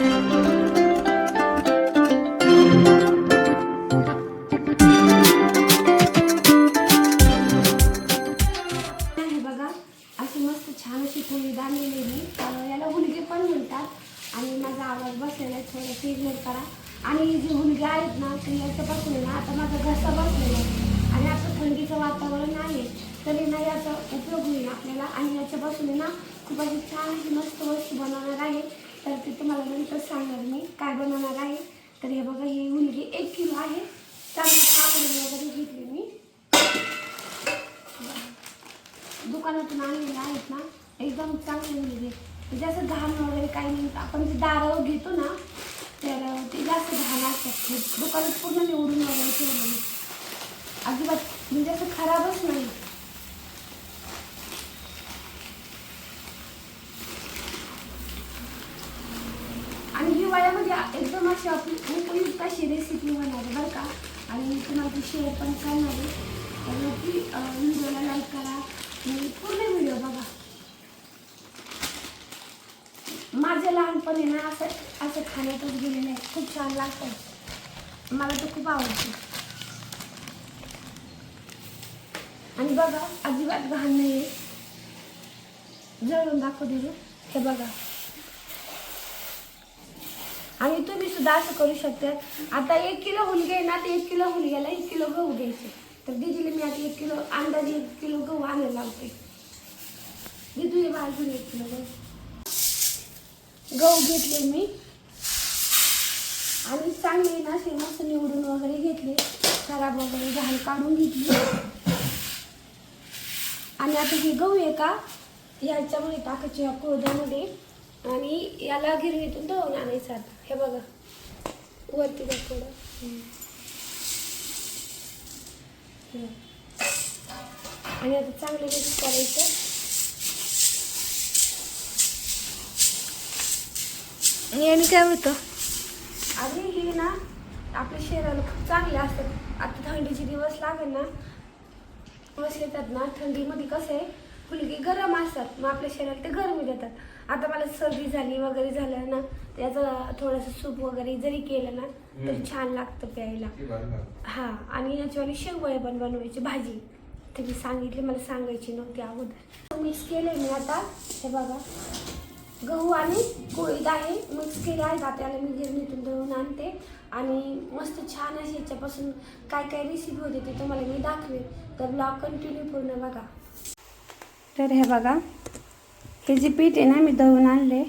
आणि माझा आवाज करा. आणि जे मुलगी आहेत ना ते याच्यापासून ना आता माझा घसा बसलेला आहे. आणि आता थंडीचं वातावरण आहे तरी ना याचा उपयोग होईल आपल्याला. आणि याच्यापासून ना खूप अशी छान अशी मस्त वस्तू बनवणार आहे. तर ते तुम्हाला नंतर सांगणार मी काय बनवणार आहे. तर हे बघा ही मुलगी एक किलो आहे. चांगली कापडे वगैरे घेतली मी. दुकानातून आणलेले आहेत ना एकदम चांगली मुलगी म्हणजे असं घाण वगैरे काही नाही. आपण जे दारावर घेतो ना तर ते जास्त घाण असतात. ते दुकानात पूर्ण निवडून वगैरे ठेवलेली अजिबात म्हणजे असं खराबच नाही आणि हिवाळ्यामध्ये एकदम अशी आपली उपयुक्त अशी रेसिपी होणार आहे बरं का. आणि मी तुम्हाला ती शेअर पण करणार आहे. तर नक्की व्हिडिओला लाईक करा. आणि पूर्ण व्हिडिओ बघा. माझं लहानपणी ना असं असं खाण्यातच गेलेलं आहे खूप छान लागतं. मला तर खूप आवडतं. आणि बघा अजिबात घाण नाही आहे जळून दाखवू मी. हे बघा. आणि तुम्ही सुद्धा असं करू शकता. आता एक किलो हुलगे आहे ना ते एक किलो हुलग्याला एक किलो गहू घ्यायचे. तर दिदीला मी आता एक किलो अंदाजे एक किलो गहू आणायला लावते. दिदू बाजून एक किलो गहू. गहू घेतले मी. आणि चांगले ना असे मस्त निवडून वगैरे घेतले. खराब वगैरे घाल काढून घेतली. आणि आता हे गहू आहे का? याच्यामुळे टाकायचे या कोळद्यामध्ये आणि याला गिरवीतून दळून आणायचं आता. हे बघा. वरती द्या थोडं हम्म. हम्म. आणि आता चांगलं मिक्स करायचं. याने काय होतं? आणि हे ना आपल्या शरीराला खूप चांगले असतात आता थंडीचे दिवस लागेल ना दिवस येतात ना. थंडीमध्ये कसं आहे फुलगे गरम असतात. मग आपल्या शरीराला ते गरमी देतात. आता मला सर्दी झाली वगैरे झालं ना त्याचं थोडंसं सूप वगैरे जरी केलं ना तरी छान लागतं प्यायला. हा आणि याच्यावाली शेवळे पण बनवायची भाजी. ते मी सांगितली मला सांगायची नव्हती अगोदर. मिक्स केले मी आता. हे बघा. गहू आणि कोळीत आहे मिक्स केले आहेत आता याला मी गिरणीतून दळून आणते. आणि मस्त छान अशी याच्यापासून काय काय रेसिपी होते ते तुम्हाला मी दाखवेन. तर ब्लॉग कंटिन्यू पूर्ण बघा. तर हे बघा. हे जे पीठ आहे ना मी दळून आणले.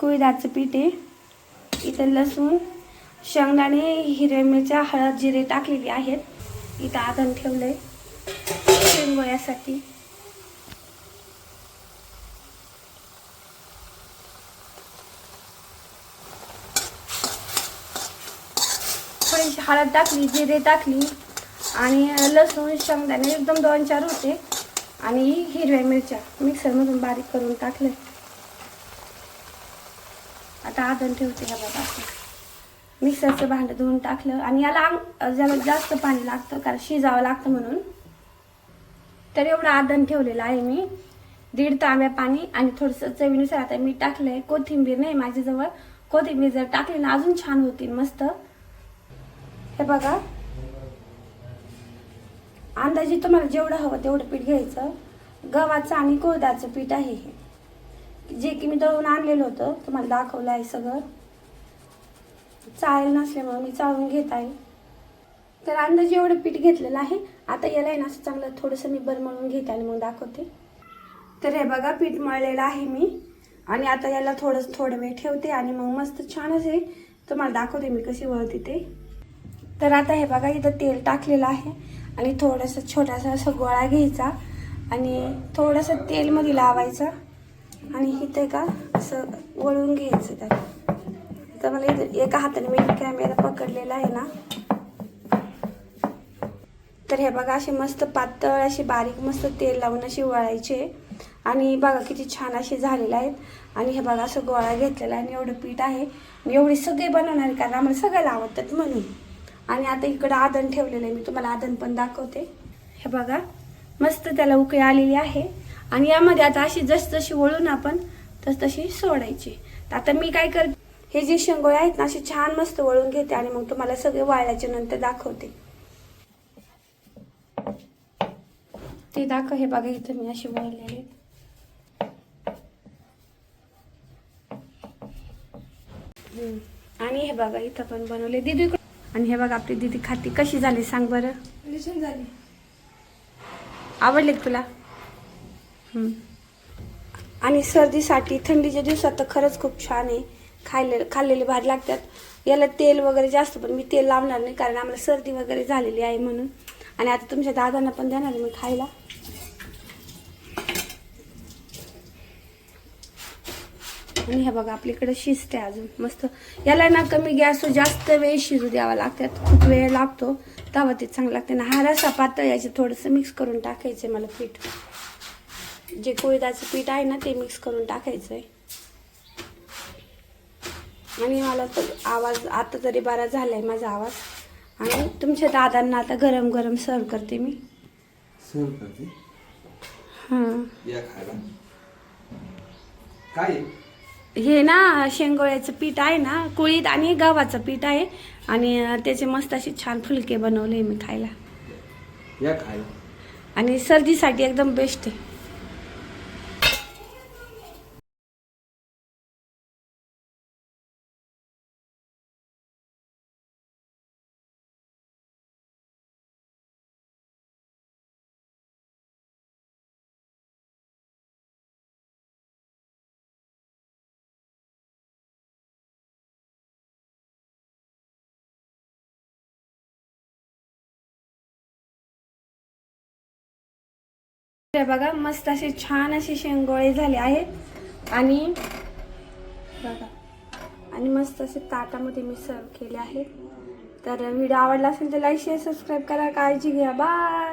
कुविदाचं पीठ आहे. इथं लसूण शेंगदाणे हिरव्या मिरच्या हळद जिरे टाकलेली आहेत. इथं आदन ठेवलंय. शेंगोळ्यासाठी थोडीशी हळद टाकली जिरे टाकली आणि लसूण शेंगदाणे एकदम दोन चार होते. आणि हिरव्या मिरच्या मिक्सरमधून बारीक करून टाकले. आता आदन ठेवते ह्या बाबा मिक्सरचं भांडं धुवून टाकलं आणि याला आंग- ज्याला जास्त पाणी लागतं कारण शिजावं लागतं म्हणून तर एवढं आदन ठेवलेलं आहे मी. दीड तांब्या पाणी आणि थोडंसं चवीनुसार आता मी टाकलंय. कोथिंबीर नाही माझ्याजवळ. कोथिंबीर जर टाकली ना अजून छान होतील मस्त. हे बघा. अंदाजे तुम्हाला जेवढं हवं तेवढं पीठ घ्यायचं. गव्हाचं आणि कोळदाचं पीठ आहे हे. जे की मी दळून आणलेलं होतं तुम्हाला दाखवलं आहे सगळं. चाळेल नसल्यामुळे मी चाळून घेत आहे. तर अंदाजे एवढं पीठ घेतलेलं आहे. आता याला आहे ना असं चांगलं थोडंसं मी बरमळून घेते आणि मग दाखवते. तर हे बघा पीठ मळलेलं आहे मी. आणि आता याला थोडंसं थोडं वेळ ठेवते आणि मग मस्त छान असे तुम्हाला दाखवते मी कशी वळते ते. तर आता हे बघा इथं तेल टाकलेलं आहे. आणि थोडंसं छोटासा असा गोळा घ्यायचा आणि थोडंसं तेलमध्ये लावायचं. आणि इथे का असं वळून घ्यायचं त्यात. तर मला इथे एका हाताने मी कॅमेरा पकडलेला आहे ना. तर हे बघा असे मस्त पातळ असे बारीक मस्त तेल लावून असे वळायचे. आणि बघा किती छान असे झालेले आहेत. आणि हे बघा असं गोळा घेतलेला आहे आणि एवढं पीठ आहे. आणि एवढे सगळे बनवणार कारण आम्हाला सगळ्याला आवडतात म्हणून. आणि आता इकडं आदन ठेवलेलं आहे. मी तुम्हाला आदन पण दाखवते. हे बघा मस्त त्याला उकळी आलेली आहे. आणि यामध्ये आता अशी जसजशी वळून आपण तस तशी सोडायची. आता मी काय करते हे जे शेंगोळे आहेत ना असे छान मस्त वळून घेते आणि मग तुम्हाला सगळे वाळल्याच्या नंतर दाखवते. ते दाखव हे बघा इथं मी असे वळलेले आहेत. आणि हे बघा इथं पण बनवले. दीदी आणि हे बघा आपली दीदी खाती कशी झाली सांग बरं. झाली आवडले तुला? आणि सर्दीसाठी थंडीच्या दिवसात तर खरंच खूप छान आहे. खायले खाल्लेले भात लागतात. याला तेल वगैरे जास्त पण मी तेल लावणार नाही कारण आम्हाला सर्दी वगैरे झालेली आहे म्हणून. आणि आता तुमच्या दादांना पण देणार मी खायला. आणि हे बघा आपल्याकडे शिस्त आहे अजून मस्त. याला ना कमी गॅस जास्त वेळ शिजू द्यावा लागतात खूप वेळ लागतो तेव्हा ते चांगलं लागते. ना हा रसा पातळ याचे थोडंसं मिक्स करून टाकायचं मला पीठ. जे कोळीदाचं पीठ आहे ना ते मिक्स करून टाकायचं आहे. आणि मला तर आवाज आता तरी बरा झालाय माझा आवाज. आणि तुमच्या दादांना आता गरम गरम सर्व करते मी. सर्व करते? हां. काय? आहे? हे ना शेंगोळ्याचं पीठ आहे ना कुळीत आणि गव्हाचं पीठ आहे. आणि त्याचे मस्त असे छान फुलके बनवले मी खायला. या खायला. आणि सर्दीसाठी एकदम बेस्ट आहे. हे बघा मस्त असे छान असे शेंगोळे झाले आहेत. आणि बघा आणि मस्त असे ताटामध्ये मी सर्व केले आहेत. तर व्हिडिओ आवडला असेल तर लाईक शेअर सबस्क्राईब करा काळजी घ्या. बाय